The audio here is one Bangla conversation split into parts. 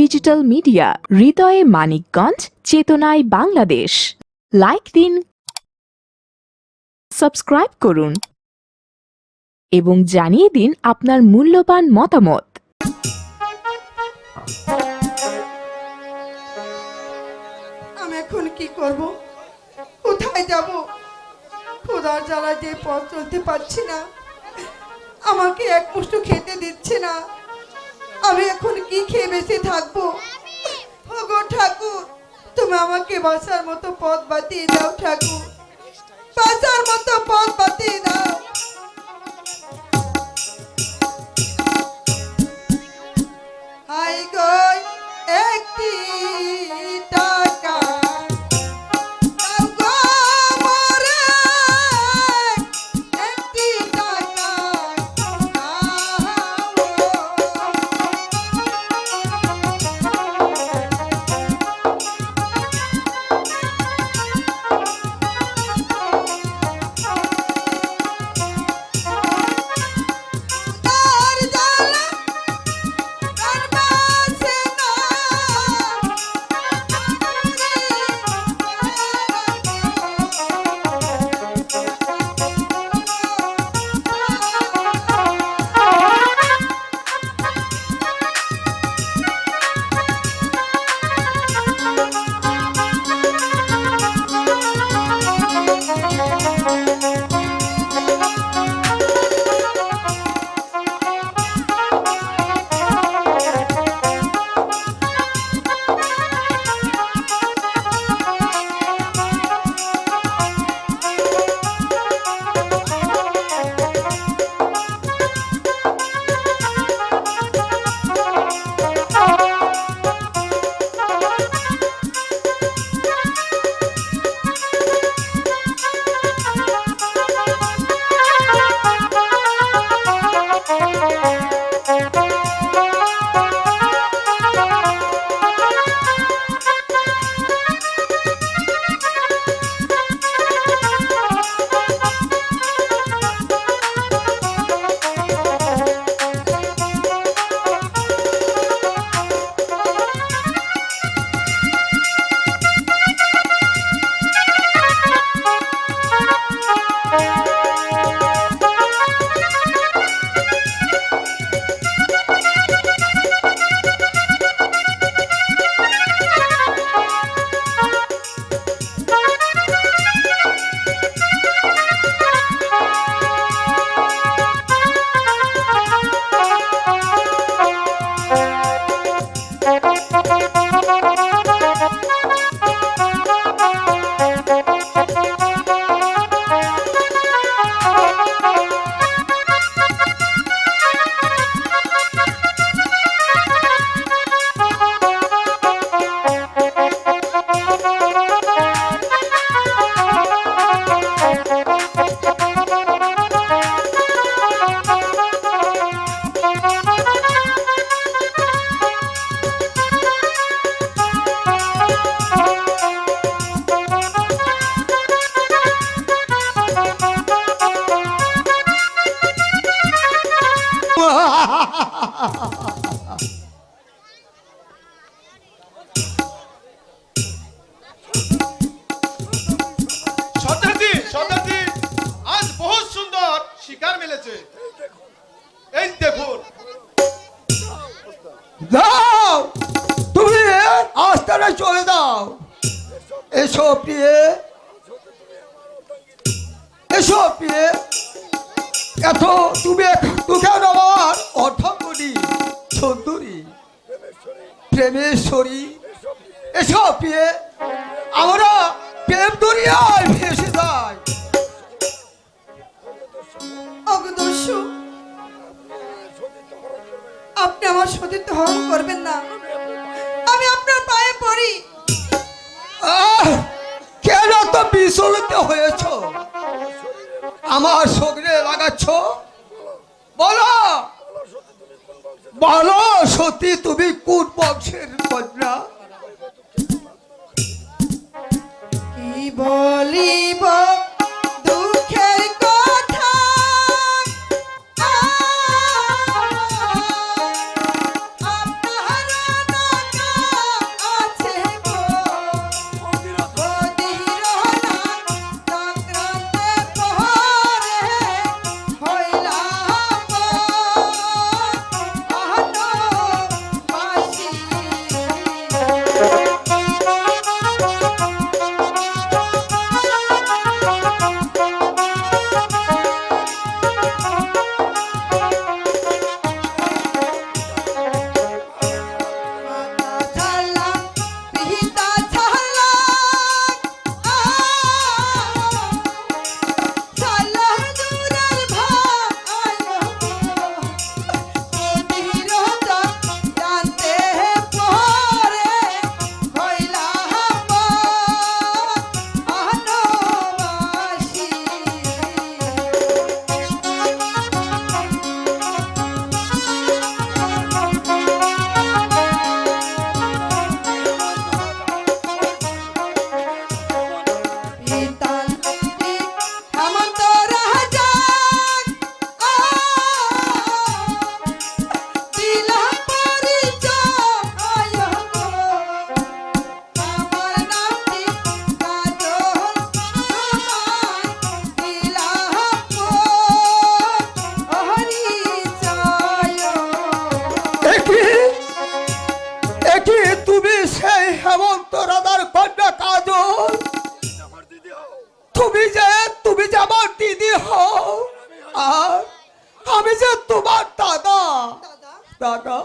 ডিজিটাল মিডিয়া, হৃদয়ে মানিকগঞ্জ, চেতনায় বাংলাদেশ। লাইক দিন, সাবস্ক্রাইব করুন, এবং জানিয়ে দিন আপনার মূল্যবান মতামত। আমি এখন কি করব? কোথায় যাব? খোদার জ্বালা যে পথ চলতে পারছি না। আমাকে এক মুষ্ঠ খেতে দিচ্ছে না। আমি এখন কি খেয়ে বেশি থাকব? ওগো ঠাকুর, তুমি আমাকে বাঁচার মতো পথ বাতিয়ে দাও ঠাকুর। বাঁচার মতো পথ বাতিয়ে দাও। এসো প্রিয়ে। এসো প্রিয়ে। এত তুমি তোকে আমার অর্ধঙ্গনি সুন্দরী, প্রেমেশ্বরী। এসো প্রিয়ে। আমরা প্রেম দুনিয়ায় ভেসে যাই। আপনি আমার সতীত্ব হরণ করবেন না। আমি আপনার পায়ে পড়ি। কেন তো বিচলিত হয়েছ? আমার শরীরে লাগাচ্ছ? বলো। বলো সত্যি তুমি কোন বংশের কন্যা? কি বলিব? দাদা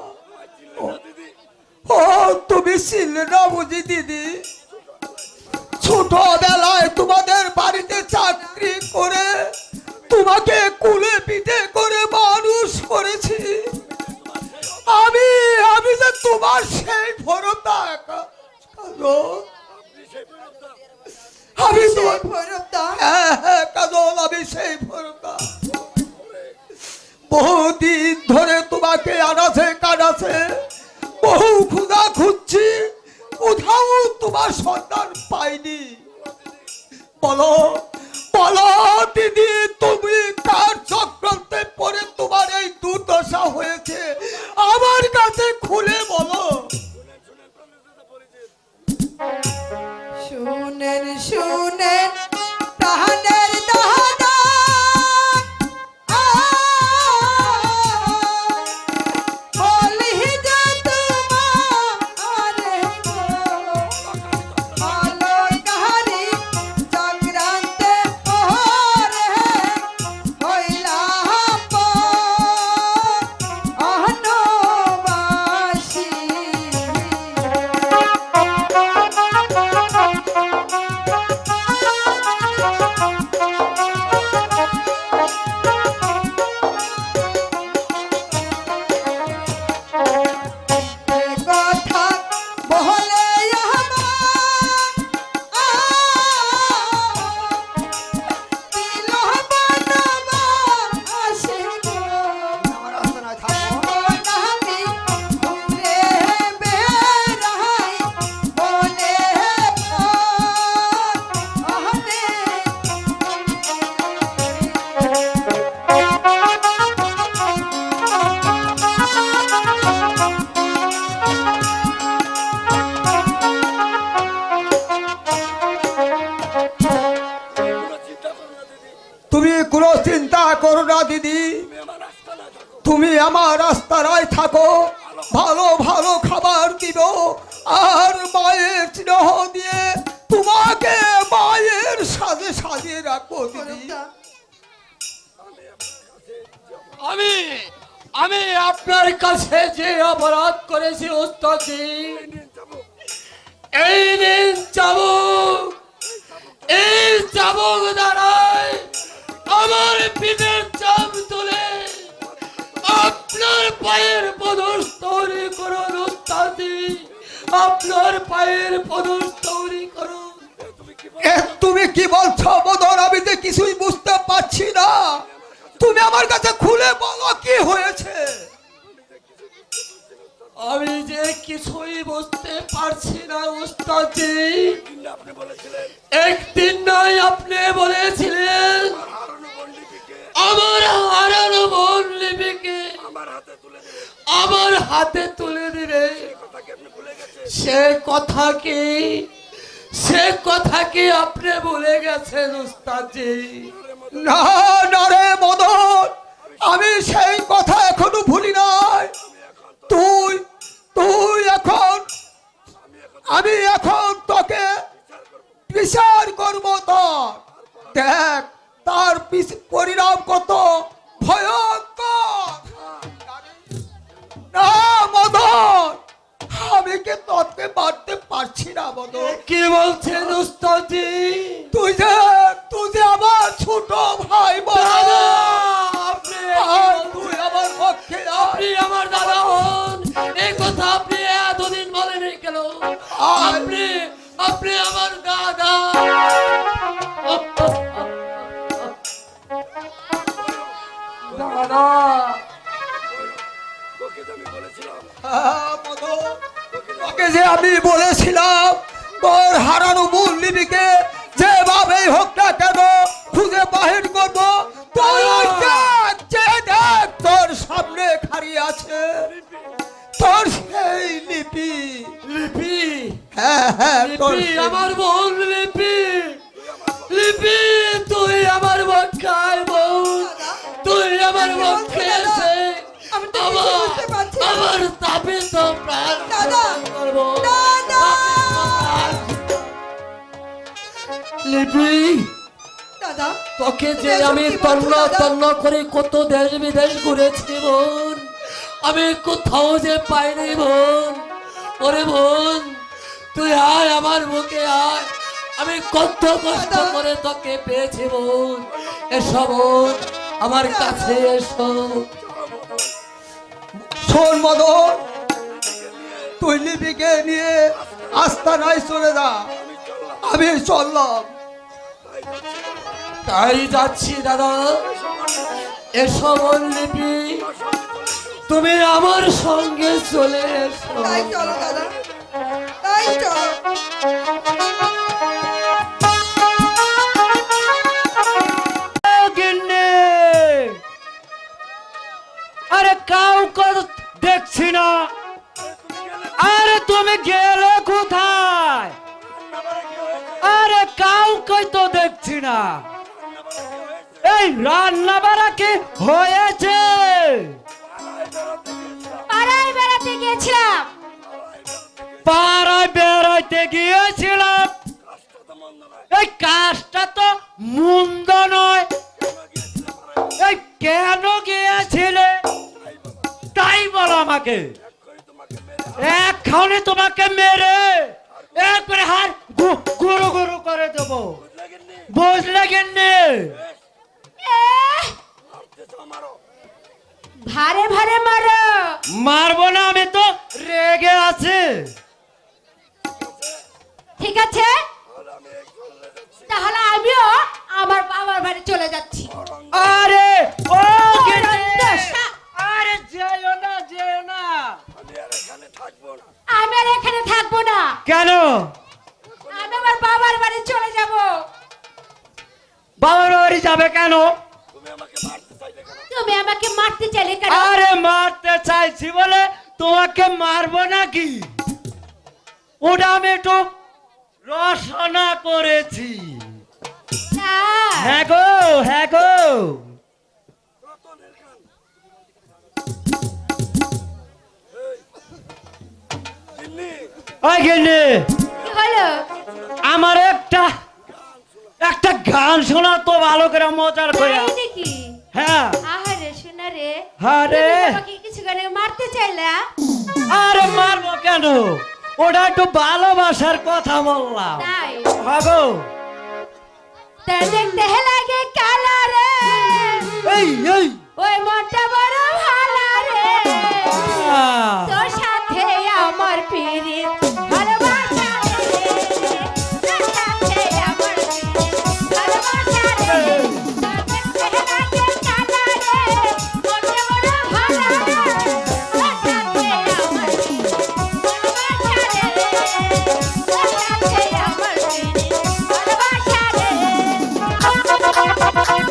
আমি আপনার কাছে যে অপরাধ করেছি, ওস্তাদি এই দিন চাবুক, এই চাবুক দ্বারাই আমার পিঠের চাপ তুলে আপনার পায়ের পদস তৈরি করুন, ওস্তাদি আপনার পায়ের পদস তৈরি করুন। তুমি কি বলছো মদন আমি যে কিছুই বুঝতে পারছি না। তুমি আমার কাছে খুলে বলো কি হয়েছে? আমি যে কিছুই বুঝতে পারছি না, উস্তাদজি। একদিন নয়, আপনি বলেছিলেন, আমার হারানো বোন লিপিকে আমার হাতে তুলে দিবে। সে কথা কি? সে কথা কি আপনি ভুলে গেছেন, উস্তাদজি? না না রে আমি সেই কথা এখনও ভুলি নাই। তুই তুই এখন, আমি এখন তোকে বিচার করব তোর। দেখ, তার পরিণাম কত ভয়ঙ্কর। না, মদন আমি কি তোকে মারতে পারছি না মদন কি বলছেন উস্তাদজি তুই যে তুই যে আমার ছোট ভাই বড় আপনি তুই আমার পক্ষে আপনি আমার দাদা হন। এই কথা আপনি এতদিন বলেনি কেন? আপনি আপনি আমার দাদা। দাদা। যে আমি বলেছিলাম তোর হারানো মূল লিপিকে যেভাবেই হোক না কেন খুঁজে বাহির করব তোর সামনে খাড়িয়ে আছে। তোর সেই লিপি। লিপি? হ্যাঁ হ্যাঁ আমার বোন লিপি। লিপি তুই আমার বক্ষায় বোন। তুই আমার বক্ষে এসে আমি তো বুঝতে পারছি না। আমার তাপিত প্রাণ দাদা! দাদা! লিপি দাদা তোকে যে আমি তন্ন তন্ন করে কত দেশ বিদেশ ঘুরেছি বোন আমি কোথাও যে পাইনি বোন। ওরে বোন তুই আয় আমার বুকে আয়। আমি কত কষ্ট করে তোকে পেয়েছি বোন। এসো বোন আমার কাছে এসো। শোন মদন তুই লিপিকে নিয়ে আস্তানায় চলে যা। আমি চললাম। তাই যাচ্ছি দাদা। এসো বোন লিপি তুমি আমার সঙ্গে চলে এসো। তাই চলো দাদা। তাই চলো। আরে কাউকে দেখছি না। আরে তুমি গেলে কোথায়? আরে কাউকে তো দেখছি না। এই রান্না বাড়া কি হয়েছে? পাড়ায় বেড়াতে গিয়েছিলাম। পাড়ায় বেড়াইতে গিয়েছিলাম। এই কাজটা তো মন্দ নয়। এই কেন গিয়েছিলে? তাই বলো আমাকে। এক্ষণে তোমাকে মেরে একবারে হার গুরু গুরু করে দেব। বুঝলে গেন্নি? ভারে ভারে মারো। মারবো না আমি তো রেগে আছি। ঠিক আছে? তাহলে আমিও আমার বাবার বাড়ি চলে যাচ্ছি। আরে ও যেও না যেও না। আমি আর এখানে থাকব না। কেন? আমি আমার বাবার বাড়ি চলে যাব। বাবার বাড়ি যাবে কেন? তুমি আমাকে মারতে চাইলে কেন? আরে মারতে চাইছি বলে তোমাকে মারবো নাকি? ওটা আমি একটু রসনা করেছি। না হ্যাঁ গো হ্যাঁ গো। ওই গিন্নি, হলো? আমার একটা একটা গান শোনা তো ভালো করে মজার করে। নাকি? হ্যাঁ। আহারে শোনা রে আরে আমাকে কিছু গানে মারতে চাইলা? আরে মারবো কেন? ওটা একটু ভালোবাসার কথা বললাম। ভাগো। দেখতে লাগে কালা রে এই এই। ওই মনটা বড় Thank you.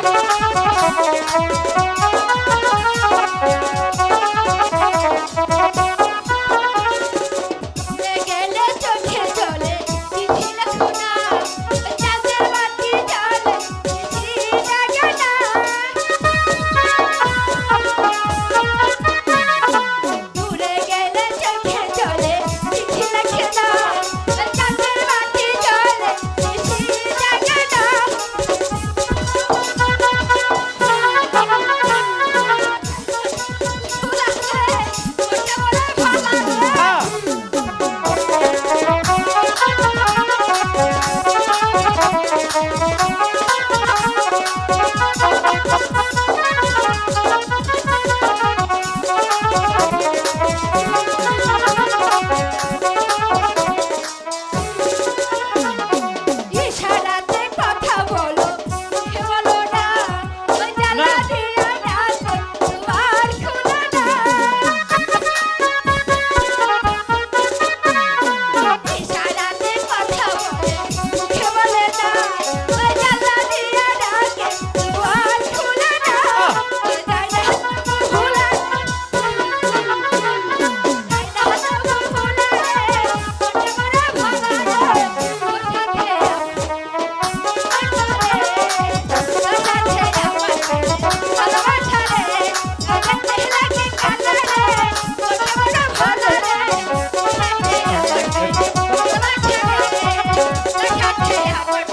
Thank you. Patrick.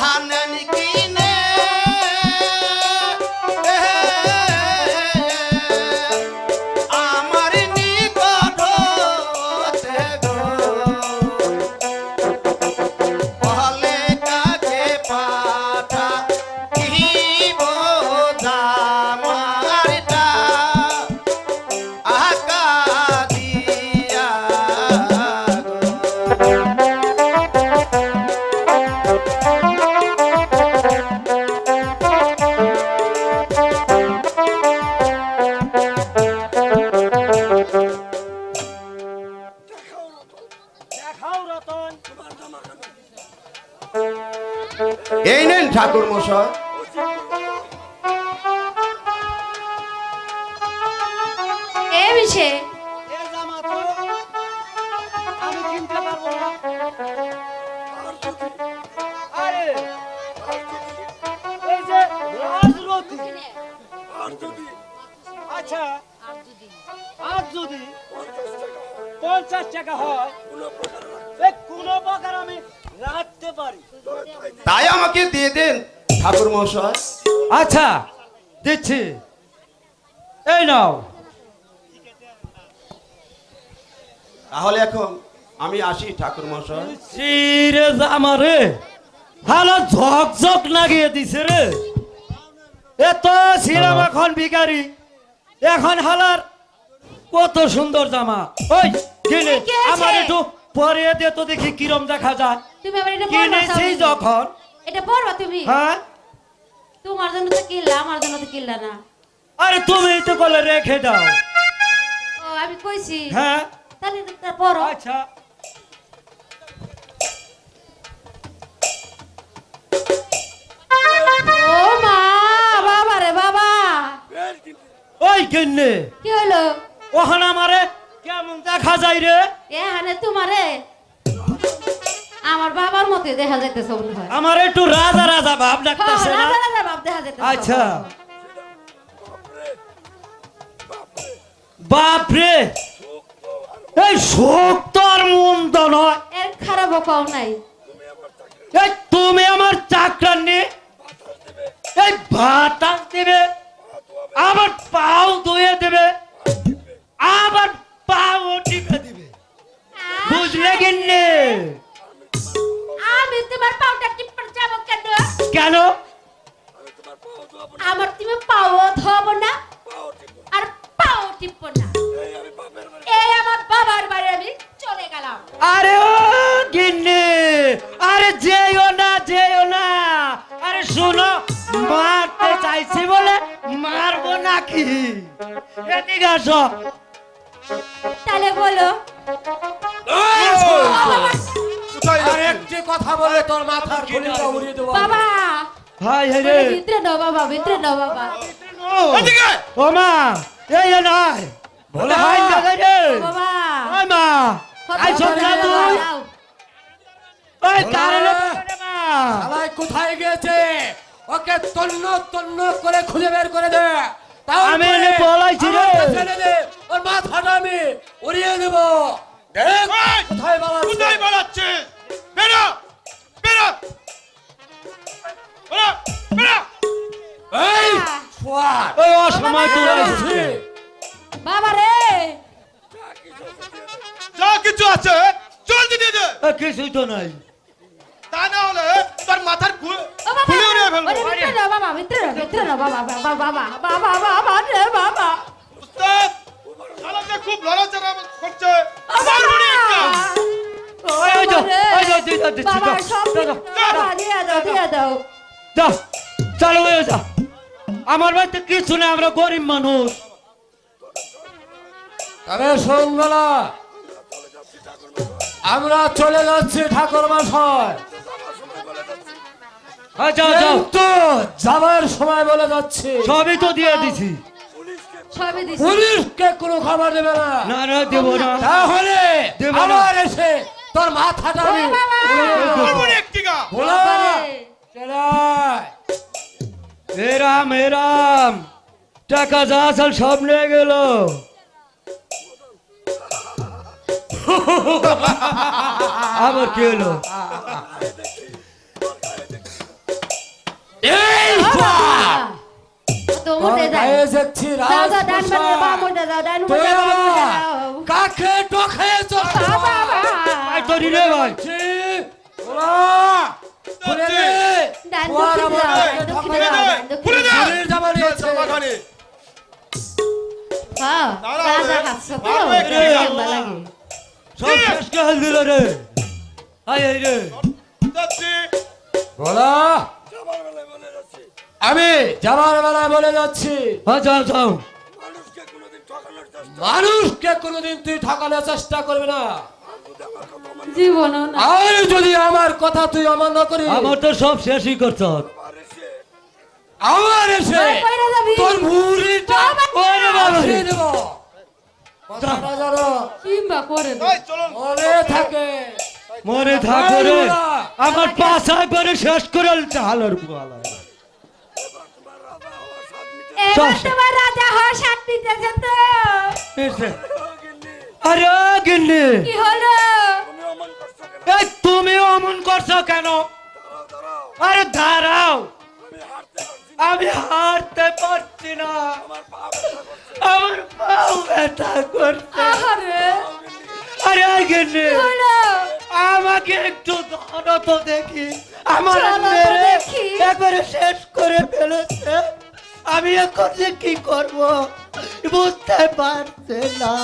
I never. হয়েছে আচ্ছা আর যদি পঞ্চাশ টাকা হয় কোনো প্রকার আমি রাখতে পারি তাই আমাকে দিয়ে দেন ঠাকুর মশাই আচ্ছা দিচ্ছি। এই নাও। তাহলে এখন আমি আসি ঠাকুর মশাই চিরে আমারে ভালো ঝকঝক লাগিয়ে দিছে রে। এ তো ছিলাম এখন ভিখারি। এখন হালার কত সুন্দর জামা। ওই কিনে আমার একটু পরিয়ে দে তো দেখি কিরম দেখা যায়। তুমি আবার এটা কিনেছি যখন। এটা পরবা তুমি? হ্যাঁ। তোমার জন্য তো কিনলা আমার জন্য তো কিনলা না। আরে তুমি তো বলে রেখে দাও। ও আমি কইছি। হ্যাঁ। তাহলে তো তা আচ্ছা। ও মা বাবা রে বাবা। ওই কিনে কি হলো? ওখানে আমারে কেমন দেখা যায় রে? তোমারে। আমার বাবার মতে দেখা যাইতেছে মনে হয়। আমার একটু রাজা রাজা ভাব হ্যাঁ, লাগতেছে না? রাজা রাজা ভাব দেখা যাইতেছে। আচ্ছা। বাপরে। এই শোক তো আর মন্দ নয়। এর খারাপ পাও নাই। এই তুমি আমার চাকরানি এই বাতাস নাই বলে হাই না যাই রে বাবা ওই মা আই সব না তুই ওই। কারণে মা কোথায় গেছে ওকে তন্ন তন্ন করে খুঁজে বের করে দে তাও আমি এনে পলাইছি রে। ওর মাথাটা আমি উড়িয়ে দেব দেখ! কোথায় বাড়াচ্ছে কোথায় পালাচ্ছিস? বেরো! বেরো! বেরো! বেরো! এই সোয়ার ওই অসময় তুই বলছি, বাবা রে যা কিছু আছে জলদি দিয়ে দে কিছুই তো নাই তা না হলে তোর মাথার খুলে ও বাবা খুলে উড়িয়ে ফেলব ওরে ভিতরে নাও বাবা ভিতরে নাও ভিতরে নাও বাবা বাবা বাবা বাবা বাবা রে বাবা উস্তাদ শালাকে খুব লড়াচড়া করছে ও বাবা মারবনি একটা ওই ওই যাও, ওই যাও, দিয়ে দাও, বাবা সব দাও, দাও। বাবা দিয়ে দাও দিয়ে দাও যাও চলো হয়ে যা আমার বাড়িতে কিছু নেই আমরা গরিব মানুষ শোন বেলা আমরা চলে যাচ্ছি ঠাকুর মশাই। হ্যাঁ যাও যাও। যাবার সময় বলে যাচ্ছে। সবই তো দিয়ে দিছি। সবই দিছি। পুলিশকে কোনো খবর দেবে না। না না দেবো না। তাহলে দেব না। আবার এসে তোর মাথাটা আমি এরাম এরাম টাকা যা আসল সব নিয়ে গেল। আবার কি হলো? কাকে আই তোরি রে। ভাই খুলে সব শেষ করে দিল রে আই এই রে বলা আমি যাবার বেলায় বলে যাচ্ছি হ্যাঁ যাও যাও মানুষকে কোনোদিন তুই ঠকানোর চেষ্টা করবি না জীবনও আর যদি আমার কথা তুই অমান্য করিস আমার তো সব শেষই করছ আমার এসে? তোর দেব কথাটা যেন কিংবা করে মনে থাকে। মনে থাকো রে। আমার পাশা করে শেষ করে চালার গোয়ালা এবার সব- তোমার রাজা হওয়ার সাত দিতেছে তো আরে গিন্নি। কি হলো? এই তুমি অমন করছ কেন? আরে দাঁড়াও। আমি হারতে পারছি না। আমার পাও ব্যথা করছে। আরে হলো আমাকে একটু ধরো তো দেখি। আমার মেরে একবারে শেষ করে ফেলেছে। আমি এখন যে কি করব বুঝতে পারছে না।